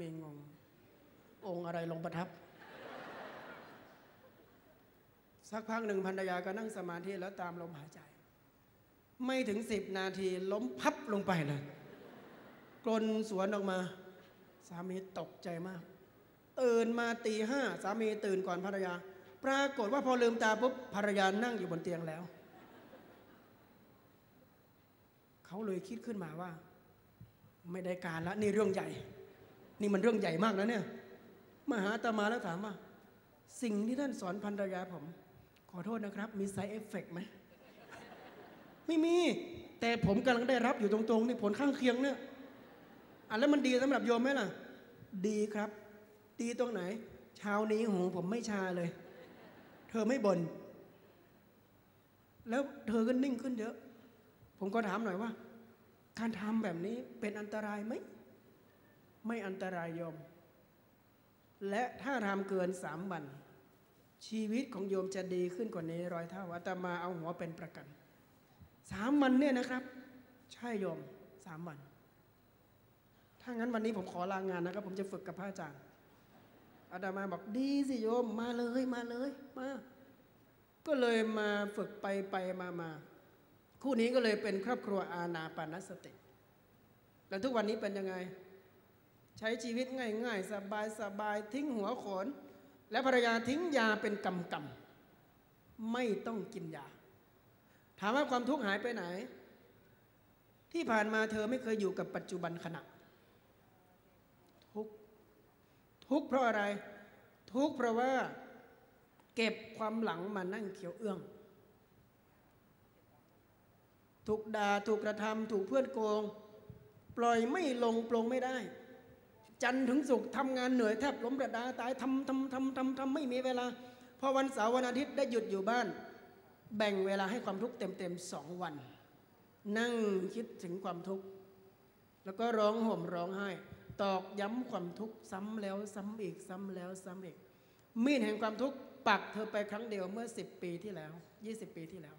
มีงง องค์อะไรลงประทับ สักพักหนึ่งภรรยาก็นั่งสมาธิแล้วตามลมหายใจ ไม่ถึงสิบนาทีล้มพับลงไปเลยกลนสวนออกมา สามีตกใจมาก ตื่นมาตีห้าสามีตื่นก่อนภรรยา ปรากฏว่าพอลืมตาปุ๊บภรรยานั่งอยู่บนเตียงแล้ว เขาเลยคิดขึ้นมาว่า ไม่ได้การแล้วนี่เรื่องใหญ่ นี่มันเรื่องใหญ่มากนะเนี่ยมาหาอามาแล้วถามว่า สิ่งที่ท่านสอนภรรยาผม ขอโทษนะครับ มีไซเอฟเฟกไหมไม่มี แต่ผมกำลังได้รับอยู่ตรงๆนี่ผลข้างเคียงเนี่ยอะแล้วมันดีสำหรับโยมไหมล่ะ ดีครับ ดีตรงไหน เช้านี้หูผมไม่ชาเลย เธอไม่บน่นแล้วเธอก็นิ่งขึ้นเยอะ ผมก็ถามหน่อยว่า การทำแบบนี้เป็นอันตรายไหม ไม่อันตรายโยม และถ้าทำเกินสามวัน ชีวิตของโยมจะดีขึ้นกว่านี้ร้อยเท่าอาตมาเอาหัวเป็นประกันสามวันเนี่ยนะครับ ใช่โยมสามวัน ถ้างั้นวันนี้ผมขอลางงานนะครับ ผมจะฝึกกับพระอาจารย์อาตมาบอกดีสิโยมมาเลยมาเลยมาก็เลยมาฝึกไปไปมามาคู่นี้ก็เลยเป็นครอบครัวอาณาปานสติ แล้วทุกวันนี้เป็นยังไง ใช้ชีวิตง่ายๆ สบายสบายทิ้งหัวโขน และภรรยาทิ้งยาเป็นกำกำไม่ต้องกินยา ถามว่าความทุกข์หายไปไหน ที่ผ่านมาเธอไม่เคยอยู่กับปัจจุบันขณะ ทุกทุกเพราะอะไร ทุกเพราะว่า เก็บความหลังมานั่งเขียวเอื้องถูกด่าถูกกระทำถูกเพื่อนโกง ปล่อยไม่ลงปลงไม่ได้ จันทร์ถึงสุกทำงานเหนื่อยแทบล้มระดาตายทำทำทำทำทำไม่มีเวลาพอวันเสาร์วันอาทิตย์ได้หยุดอยู่บ้าน แบ่งเวลาให้ความทุกข์เต็มๆสองวัน นั่งคิดถึงความทุกข์แล้วก็ร้องห่มร้องไห้ ตอกย้ำความทุกข์ซ้ำแล้วซ้ำอีกซ้ำแล้วซ้ำอีก มีดแห่งความทุกข์ปักเธอไปครั้งเดียวเมื่อสิบปีที่แล้วยี่สิบปีที่แล้ว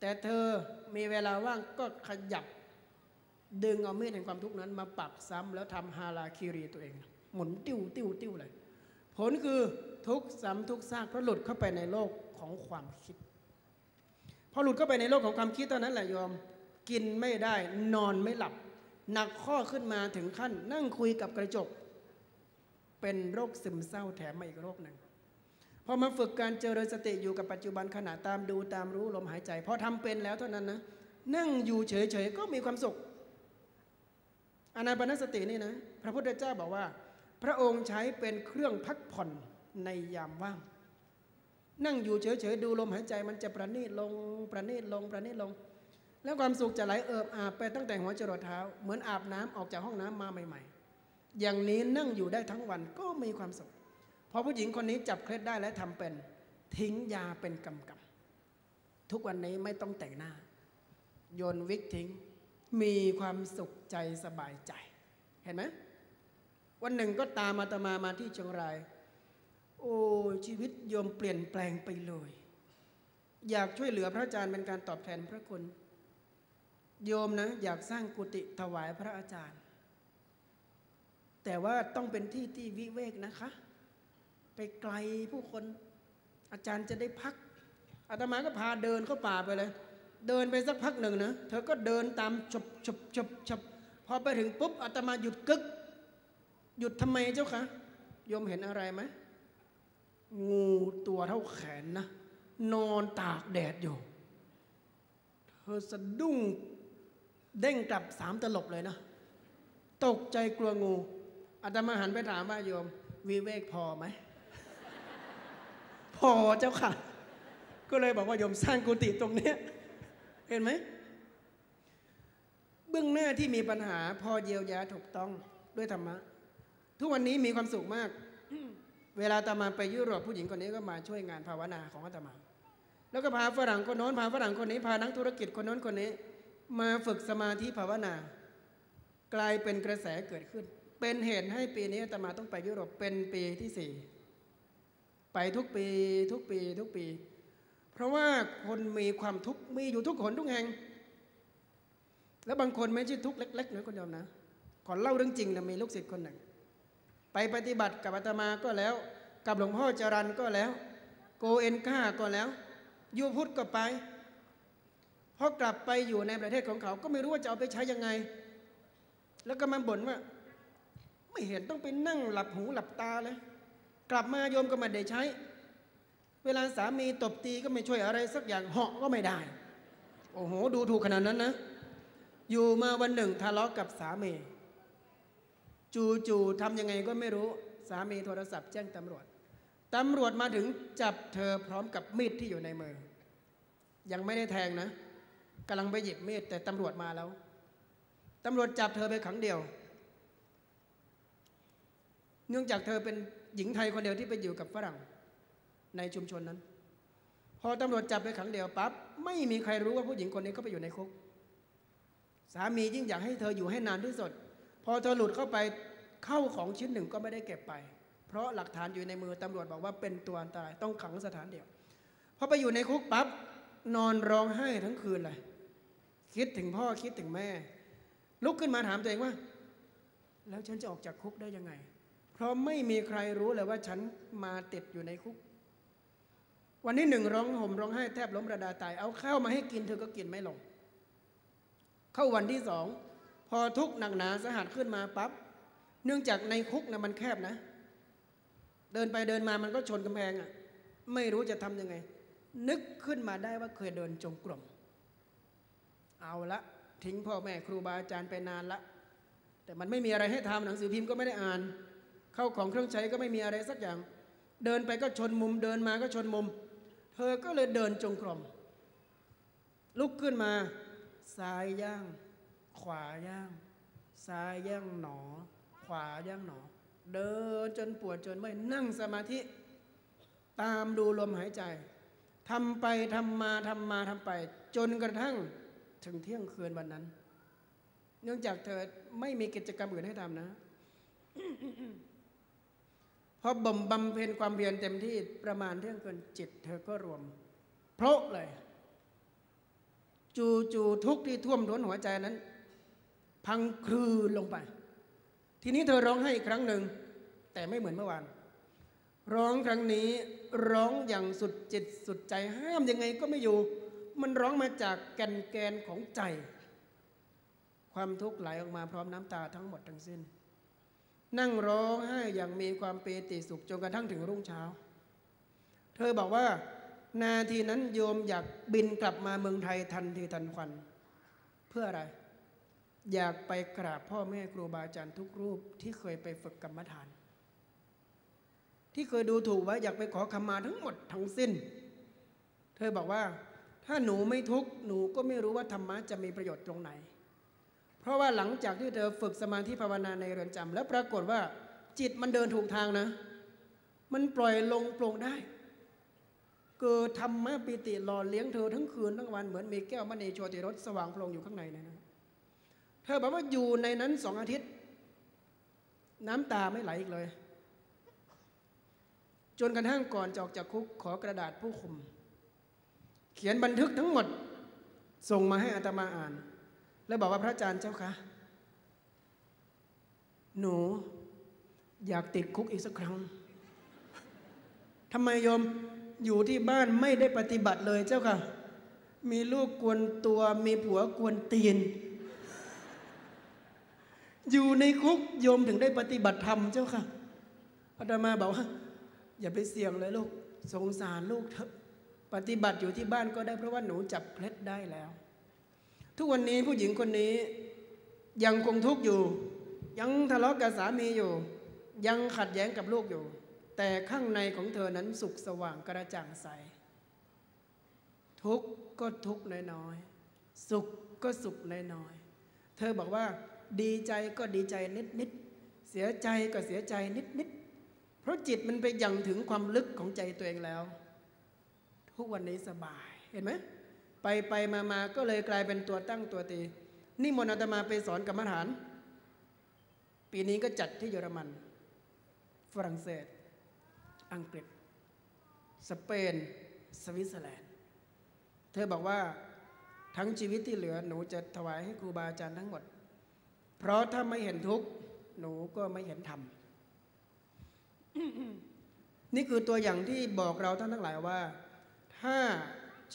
แต่เธอมีเวลาว่างก็ขยับ ดึงเอามีดแห่งความทุกข์นั้นมาปักซ้ำแล้วทำฮาราคิรีตัวเอง หมุนติ้วติ้วติ้วเลย ผลคือทุกซ้ำทุกซากเพราะหลุดเข้าไปในโลกของความคิด พอหลุดเข้าไปในโลกของความคิดเท่านั้นแหละยอมกินไม่ได้นอนไม่หลับ หนักข้อขึ้นมาถึงขั้น นั่งคุยกับกระจก เป็นโรคซึมเศร้าแถมมาอีกโรคหนึ่งพอมาฝึกการเจริญสติอยู่กับปัจจุบันขณะตามดูตามรู้ลมหายใจพอทำเป็นแล้วเท่านั้นนะนั่งอยู่เฉยๆก็มีความสุข อนาปนสตินี่นะพระพุทธเจ้าบอกว่า พระองค์ใช้เป็นเครื่องพักผ่อนในยามว่าง นั่งอยู่เฉยๆดูลมหายใจมันจะประณีตลงประณีตลงประณีตลง แล้วความสุขจะไหลเอิบอาบไปตั้งแต่หัวจรดเท้า เหมือนอาบน้ำออกจากห้องน้ำมาใหม่ ๆ อย่างนี้นั่งอยู่ได้ทั้งวันก็มีความสุขพอผู้หญิงคนนี้จับเคล็ดได้และทำเป็นทิ้งยาเป็นกำกำทุกวันนี้ไม่ต้องแต่งหน้า โยนวิกทิ้ง มีความสุขใจสบายใจ เห็นไหมวันหนึ่งก็ตามมาตมามาที่เชียงราย โอ้ชีวิตโยมเปลี่ยนแปลงไปเลย อยากช่วยเหลือพระอาจารย์เป็นการตอบแทนพระคุณโยมนะอยากสร้างกุฏิถวายพระอาจารย์ แต่ว่าต้องเป็นที่ที่วิเวกนะคะ ไปไกลผู้คนอาจารย์จะได้พักอาตมาก็พาเดินเข้าป่าไปเลย เดินไปสักพักหนึ่งนะเธอก็เดินตามฉบฉบฉบฉบพอไปถึงปุ๊บอาตมาหยุดกึก หยุดทำไมเจ้าคะโยมเห็นอะไรไหมงูตัวเท่าแขนนะ นอนตากแดดอยู่ เธอสะดุ้งเด้งกลับสามตลบเลยนะ ตกใจกลัวงูอาตมาหันไปถามว่าโยมวิเวกพอไหม พอเจ้าค่ะ ก็เลยบอกว่าโยมสร้างกุฏิตรงเนี้ย เห็นไหมเบื้องหน้าที่มีปัญหาพอเยียวยาถูกต้องด้วยธรรมะ ทุกวันนี้มีความสุขมาก เวลาตามาไปยุโรปผู้หญิงคนนี้ก็มาช่วยงานภาวนาของอาตมา แล้วก็พาฝรั่งคนโน้นพาฝรั่งคนนี้พานักธุรกิจคนโน้นคนนี้ มาฝึกสมาธิภาวนา กลายเป็นกระแสเกิดขึ้น เป็นเหตุให้ปีนี้อาตมาต้องไปยุโรปเป็นปีที่สี่ไปทุกปีทุกปีทุกปี เพราะว่าคนมีความทุกข์มีอยู่ทุกคนทุกแห่ง แล้วบางคนไม่ใช่ทุกข์เล็กๆนะคุณโยมนะขอเล่าเรื่องจริงนะมีลูกศิษย์คนหนึ่ง ไปปฏิบัติกับอาตมาก็แล้ว กับหลวงพ่อจรันก็แล้ว โกเอ็นก้าก็แล้วยูพุทธก็ไปพอกลับไปอยู่ในประเทศของเขาก็ไม่รู้ว่าจะเอาไปใช้ยังไง แล้วก็มาบ่นว่า ไม่เห็นต้องไปนั่งหลับหูหลับตาเลย กลับมาโยมก็ไมาได้ใช้ เวลาสามีตบตีก็ไม่ช่วยอะไรสักอย่างเหาะก็ไม่ได้ โอ้โห ดูถูกขนาดนั้นนะ อยู่มาวันหนึ่งทะเลาะกับสามี จู่ๆทำยังไงก็ไม่รู้สามีโทรศัพท์แจ้งตำรวจตำรวจมาถึงจับเธอพร้อมกับมีดที่อยู่ในมือ ยังไม่ได้แทงนะกำลังไปหยิบมีดแต่ตำรวจมาแล้วตำรวจจับเธอไปขังเดียว เนื่องจากเธอเป็นหญิงไทยคนเดียวที่ไปอยู่กับฝรั่ง ในชุมชนนั้น พอตำรวจจับไปขังเดียวปั๊บไม่มีใครรู้ว่าผู้หญิงคนนี้เขาไปอยู่ในคุก สามียิ่งอยากให้เธออยู่ให้นานที่สุด พอเธอหลุดเข้าไปเข้าของชิ้นหนึ่งก็ไม่ได้เก็บไป เพราะหลักฐานอยู่ในมือตำรวจบอกว่าเป็นตัวอันตรายต้องขังสถานเดียวพอไปอยู่ในคุกปั๊บนอนร้องไห้ทั้งคืนเลยคิดถึงพ่อคิดถึงแม่ ลุกขึ้นมาถามตัวเองว่า แล้วฉันจะออกจากคุกได้ยังไง เพราะไม่มีใครรู้เลยว่าฉันมาติดอยู่ในคุก วันที่หนึ่งร้องห่มร้องไห้แทบล้มระดาตาย เอาข้าวมาให้กินเธอก็กินไม่ลง เข้าวันที่สองพอทุกหนักหนาสหัสขึ้นมาปับ๊บเนื่องจากในคุกนะมันแคบนะ เดินไปเดินมามันก็ชนกำแพงอะ่ะไม่รู้จะทำยังไง นึกขึ้นมาได้ว่าเคยเดินจงกรมเอาละทิ้งพ่อแม่ครูบาอาจารย์ไปนานละ แต่มันไม่มีอะไรให้ทำหนังสือพิมพ์ก็ไม่ได้อ่าน เข้าของเครื่องใช้ก็ไม่มีอะไรสักอย่าง เดินไปก็ชนมุม เดินมาก็ชนมุม เธอก็เลยเดินจงกรม ลุกขึ้นมาซ้ายย่าง ขวาย่าง ซ้ายย่างหนอ ขวาย่างหนอ เดินจนปวดจนไม่นั่งสมาธิ ตามดูลมหายใจทำไปทำมาทำมาทำไป จนกระทั่งถึงเที่ยงคืนวันนั้น เนื่องจากเธอไม่มีกิจกรรมอื่นให้ทำนะ พอบ่มบำเพ็ญความเพียรเต็มที่ประมาณเที่ยงคืนจิต เธอก็รวม เพราะเลย จูจูทุกที่ท่วมท้นหัวใจนั้น พังคลืนลงไป ทีนี้เธอร้องให้อีกครั้งหนึ่ง แต่ไม่เหมือนเมื่อวาน ร้องครั้งนี้ร้องอย่างสุดจิตสุดใจห้ามยังไงก็ไม่อยู่ มันร้องมาจากแกนแกนของใจ ความทุกข์ไหลออกมาพร้อมน้ำตาทั้งหมดทั้งสิ้น นั่งร้องไห้อย่างมีความเปติสุขจนกระทั่งถึงรุ่งเช้า เธอบอกว่า นาทีนั้นโยมอยากบินกลับมาเมืองไทยทันทีทันควัน เพื่ออะไร อยากไปกราบพ่อแม่ครูบาอาจารย์ทุกรูปที่เคยไปฝึกกรรมฐาน ที่เคยดูถูกไว้อยากไปขอขมาทั้งหมดทั้งสิ้น เธอบอกว่า ถ้าหนูไม่ทุกข์หนูก็ไม่รู้ว่าธรรมะจะมีประโยชน์ตรงไหน ราะว่าหลังจากที่เธอฝึกสมาธิภาวนาในเรือนจำแล้วปรากฏว่าจิตมันเดินถูกทางนะ มันปล่อยลงโปร่งได้เกิดธรรมะปิติหล่อเลี้ยงเธอทั้งคืนทั้งวันเหมือนมีแก้วมณีโชติรสสว่างโปร่งอยู่ข้างในนะนะเธอบอกว่าอยู่ในนั้นสองอาทิตย์ น้ำตาไม่ไหลอีกเลย จนกระทั่งก่อนจะออกจากคุกขอกระดาษผู้คุม เขียนบันทึกทั้งหมด ส่งมาให้อาตมาอ่าน แล้วบอกว่าพระอาจารย์เจ้าคะหนูอยากติดคุกอีกสักครั้งทำไมโยมอยู่ที่บ้านไม่ได้ปฏิบัติเลยเจ้าค่ะ มีลูกกวนตัวมีผัวกวนตีน อยู่ในคุกโยมถึงได้ปฏิบัติธรรมเจ้าค่ะอาตมาบอกว่า อย่าไปเสี่ยงเลยลูก สงสารลูกเถอะ ปฏิบัติอยู่ที่บ้านก็ได้เพราะว่าหนูจับเคล็ดได้แล้ว ทุกวันนี้ผู้หญิงคนนี้ ยังคงทุกข์อยู่ ยังทะเลาะกับสามีอยู่ ยังขัดแย้งกับลูกอยู่ แต่ข้างในของเธอนั้นสุขสว่างกระจ่างใส ทุกข์ก็ทุกข์น้อยๆสุขก็สุขน้อยๆเธอบอกว่าดีใจก็ดีใจนิดๆเสียใจก็เสียใจนิดๆเพราะจิตมันไปยังถึงความลึกของใจตัวเองแล้ว ทุกวันนี้สบายเห็นไหม ไปไปมามาก็เลยกลายเป็นตัวตั้งตัวตีนี่มนอาตมาไปสอนกรรมฐาน ปีนี้ก็จัดที่เยอรมัน ฝรั่งเศส อังกฤษ สเปน สวิตเซอร์แลนด์ เธอบอกว่าทั้งชีวิตที่เหลือหนูจะถวายให้ครูบาอาจารย์ทั้งหมด เพราะถ้าไม่เห็นทุกข์หนูก็ไม่เห็นธรรมนี่คือตัวอย่างที่บอกเราท่านทั้งหลายว่า ถ้า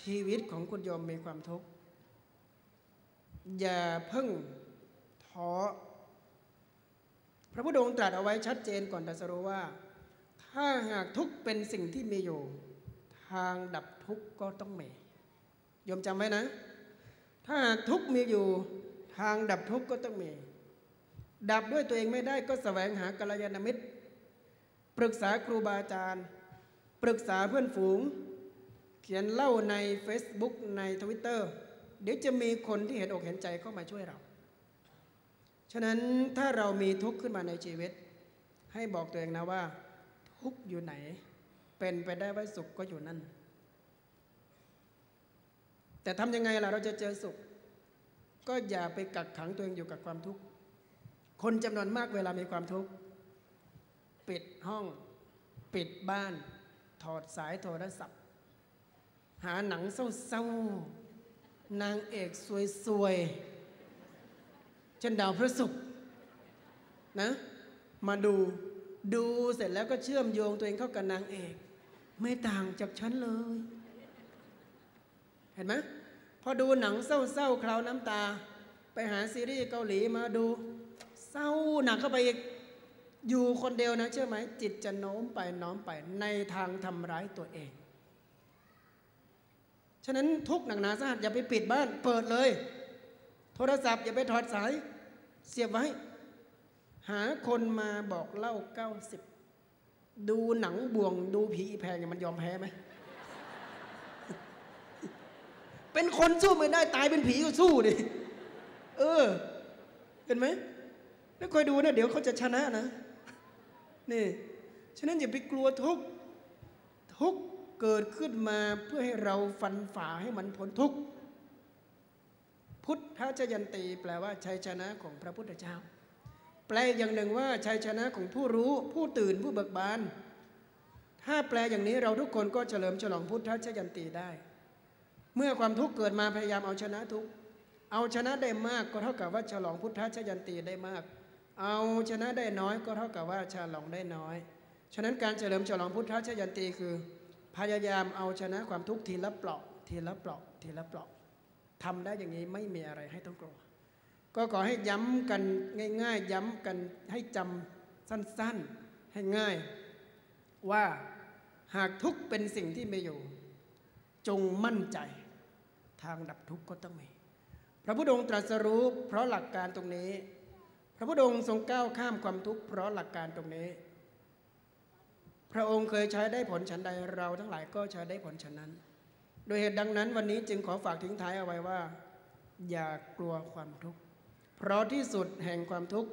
ชีวิตของคุณโยมมีความทุกข์ อย่าเพิ่งท้อพระพุทธองค์ตรัสเอาไว้ชัดเจนก่อนตรัสรู้ว่า ถ้าหากทุกข์เป็นสิ่งที่มีอยู่ ทางดับทุกข์ก็ต้องมีโยมจำไว้นะ ถ้าหากทุกข์มีอยู่ทางดับทุกข์ก็ต้องมี ดับด้วยตัวเองไม่ได้ก็แสวงหากัลยาณมิตร ปรึกษาครูบาอาจารย์ ปรึกษาเพื่อนฝูง เขียนเล่าใน Facebook ในทวิตเตอร์เดี๋ยวจะมีคนที่เห็นอกเห็นใจเข้ามาช่วยเรา ฉะนั้นถ้าเรามีทุกข์ขึ้นมาในชีวิต ให้บอกตัวเองนะว่า ทุกข์อยู่ไหน เป็นไปได้ว่าสุขก็อยู่นั่น แต่ทำยังไงล่ะเราจะเจอสุข ก็อย่าไปกักขังตัวเองอยู่กับความทุกข์ คนจำนวนมากเวลามีความทุกข์ปิดห้อง ปิดบ้าน ถอดสายโทรศัพท์ หาหนังเศร้าๆ นางเอกสวยๆ เช่นดาวพระศุกร์นะ มาดูดูเสร็จแล้วก็เชื่อมโยงตัวเองเข้ากับนางเอก ไม่ต่างจากฉันเลย เห็นไหมพอดูหนังเศร้าๆคราวน้ำตา ไปหาซีรีส์เกาหลีมาดู เศร้าหนักเข้าไปอีกอยู่คนเดียวนะเชื่อไหมจิตจะโน้มไปน้อมไปในทางทำร้ายตัวเอง ฉะนั้นทุกหนักหนาสาหัสอย่าไปปิดบ้านเปิดเลย โทรศัพท์อย่าไปถอดสาย เสียบไว้ หาคนมาบอกเล่าเก้าสิบดูหนังบ่วงดูผีแพงเนี่ยมันยอมแพ้ไหม เป็นคนสู้ไม่ได้ตายเป็นผีก็สู้ดิ เออ เห็นไหมแล้วคอยดูนะเดี๋ยวเขาจะชนะนะ นี่ ฉะนั้นอย่าไปกลัวทุกทุก เกิดขึ้นมาเพื่อให้เราฟันฝ่าให้มันพ้นทุกข์พุทธจยันตีแปลว่าชัยชนะของพระพุทธเจ้า แปลอย่างหนึ่งว่าชัยชนะของผู้รู้ผู้ตื่นผู้เบิกบานถ้าแปลอย่างนี้เราทุกคนก็เฉลิมฉลองพุทธชยันตีได้ เมื่อความทุกข์เกิดมาพยายามเอาชนะทุกข์เอาชนะได้มากก็เท่ากับว่าฉลองพุทธชยันตีได้มาก เอาชนะได้น้อยก็เท่ากับว่าฉลองได้น้อย ฉะนั้นการเฉลิมฉลองพุทธชยันตีคือ พยายามเอาชนะความทุกข์ทีละเปลาะทีละเปลาะทีละเปลาะทำได้อย่างนี้ไม่มีอะไรให้ต้องกลัว ก็ขอให้ย้ำกันง่าย ๆ ย้ำกันให้จำสั้นๆให้ง่าย ว่าหากทุกข์เป็นสิ่งที่ไม่อยู่ จงมั่นใจทางดับทุกข์ก็ต้องมี พระพุทธองค์ตรัสรู้เพราะหลักการตรงนี้ พระพุทธองค์ทรงก้าวข้ามความทุกข์เพราะหลักการตรงนี้ พระองค์เคยใช้ได้ผลฉันใดเราทั้งหลายก็ใช้ได้ผลฉันนั้น โดยเหตุดังนั้นวันนี้จึงขอฝากทิ้งท้ายเอาไว้ว่า อย่ากลัวความทุกข์เพราะที่สุดแห่งความทุกข์